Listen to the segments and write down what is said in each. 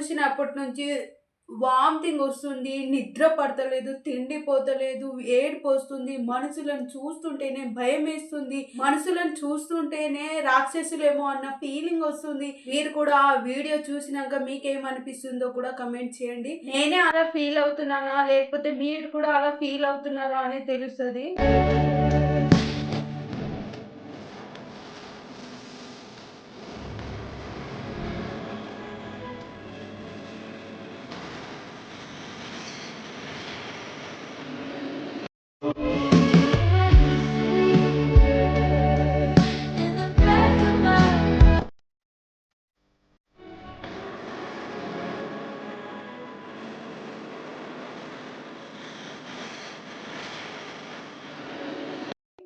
చూసినప్పటి నుంచి వామిటింగ్ వస్తుంది నిద్ర పడతలేదు తిండి పోతలేదు ఏడుపు వస్తుంది మనుషులను చూస్తుంటేనే భయం వేస్తుంది మనుషులను చూస్తుంటేనే రాక్షసులేమో అన్న ఫీలింగ్ వస్తుంది. మీరు కూడా ఆ వీడియో చూసినాక మీకేమనిపిస్తుందో కూడా కమెంట్ చేయండి. నేనే అలా ఫీల్ అవుతున్నానా? లేకపోతే మీరు కూడా అలా ఫీల్ అవుతున్నారా అని తెలుస్తుంది.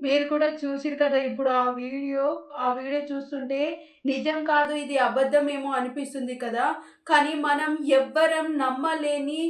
మీరు కూడా చూసిరు కదా ఇప్పుడు ఆ వీడియో ఆ వీడియో చూస్తుంటే నిజం కాదు ఇది అబద్ధమేమో అనిపిస్తుంది కదా. కానీ మనం ఎవ్వరం నమ్మలేని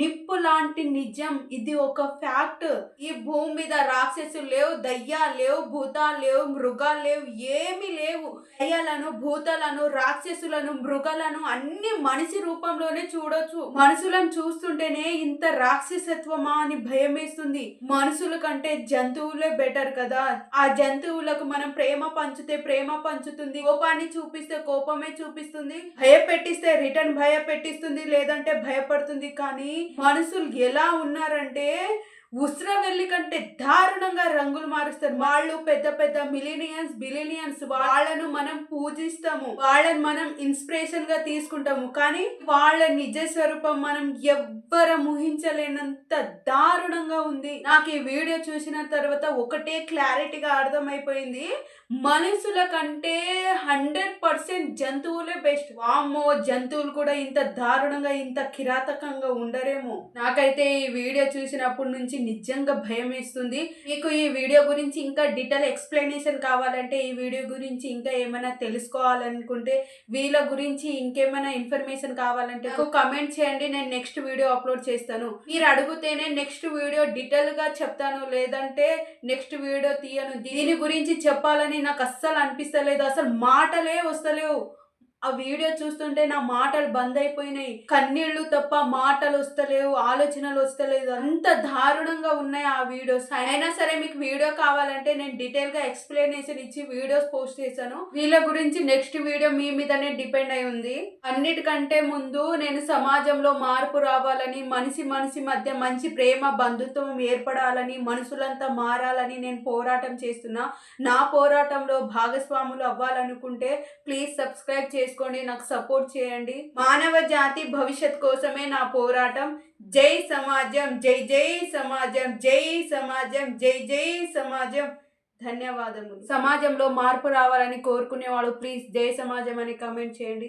నిప్పు లాంటి నిజం ఇది ఒక ఫ్యాక్ట్. ఈ భూమి మీద రాక్షసులు లేవు దయ్యాలు లేవు భూతాలు లేవు మృగాలు లేవు ఏమీ లేవు. దయ్యాలను భూతాలను రాక్షసులను మృగాలను అన్ని మనిషి రూపంలోనే చూడొచ్చు. మనుషులను చూస్తుంటేనే ఇంత రాక్షసత్వమా అని భయం వేస్తుంది మనుషుల కంటే జంతువులే బెటర్ కదా. కదా? ఆ జంతువులకు మనం ప్రేమ పంచితే ప్రేమ పంచుతుంది. కోపాన్ని చూపిస్తే కోపమే చూపిస్తుంది. భయపెట్టిస్తే రిటర్న్ భయపెట్టిస్తుంది లేదంటే భయపడుతుంది. కానీ మనుషులు ఎలా ఉన్నారంటే ఉస్ర వెళ్ళి కంటే దారుణంగా రంగులు మారుస్తారు. వాళ్ళు పెద్ద పెద్ద మిలీనియన్స్ బిలినియన్స్ వాళ్ళను మనం పూజిస్తాము. వాళ్ళని మనం ఇన్స్పిరేషన్గా తీసుకుంటాము. కానీ వాళ్ళ నిజ స్వరూపం మనం ఎవ్వరం ఊహించలేనంత దారుణంగా ఉంది. నాకు ఈ వీడియో చూసిన తర్వాత ఒకటే క్లారిటీగా అర్థమైపోయింది. మనుషుల కంటే హండ్రెడ్ పర్సెంట్ జంతువులే బెస్ట్ వామ్మో జంతువులు కూడా ఇంత దారుణంగా ఇంత కిరాతకంగా ఉండరేమో. నాకైతే ఈ వీడియో చూసినప్పటి నుంచి నిజంగా భయం వేస్తుంది. మీకు ఈ వీడియో గురించి ఇంకా డీటెయిల్ ఎక్స్ప్లెనేషన్ కావాలంటే ఈ వీడియో గురించి ఇంకా ఏమైనా తెలుసుకోవాలనుకుంటే వీళ్ళ గురించి ఇంకేమైనా ఇన్ఫర్మేషన్ కావాలంటే కమెంట్ చేయండి. నేను నెక్స్ట్ వీడియో అప్లోడ్ చేస్తాను. మీరు అడిగితేనే నెక్స్ట్ వీడియో డీటెయిల్గా చెప్తాను. లేదంటే నెక్స్ట్ వీడియో తీయను. దీని గురించి చెప్పాలని నాకు అస్సలు అనిపిస్తలేదు. అసలు మాటలే వస్తలేవు. ఆ వీడియో చూస్తుంటే నా మాటలు బంద్ అయిపోయినాయి. కన్నీళ్ళు తప్ప మాటలు వస్తలేవు ఆలోచనలు వస్తలేదు అంత దారుణంగా ఉన్నాయి ఆ వీడియోస్. అయినా సరే మీకు వీడియో కావాలంటే నేను డీటెయిల్గా ఎక్స్ప్లెనేషన్ ఇచ్చి వీడియోస్ పోస్ట్ చేశాను. వీళ్ళ గురించి నెక్స్ట్ వీడియో మీ మీదనే డిపెండ్ అయి ఉంది. అన్నిటికంటే ముందు నేను సమాజంలో మార్పు రావాలని మనిషి మనిషి మధ్య మంచి ప్రేమ బంధుత్వం ఏర్పడాలని మనుషులంతా మారాలని నేను పోరాటం చేస్తున్నా. నా పోరాటంలో భాగస్వాములు అవ్వాలనుకుంటే ప్లీజ్ సబ్స్క్రైబ్ చేసుకోండి నాకు సపోర్ట్ చేయండి. మానవ జాతి భవిష్యత్ కోసమే నా పోరాటం. జై సమాజం జై జై సమాజం జై సమాజం జై జై సమాజం. ధన్యవాదములు. సమాజంలో మార్పు రావాలని కోరుకునే వాళ్ళు ప్లీజ్ జై సమాజం అని కమెంట్ చేయండి.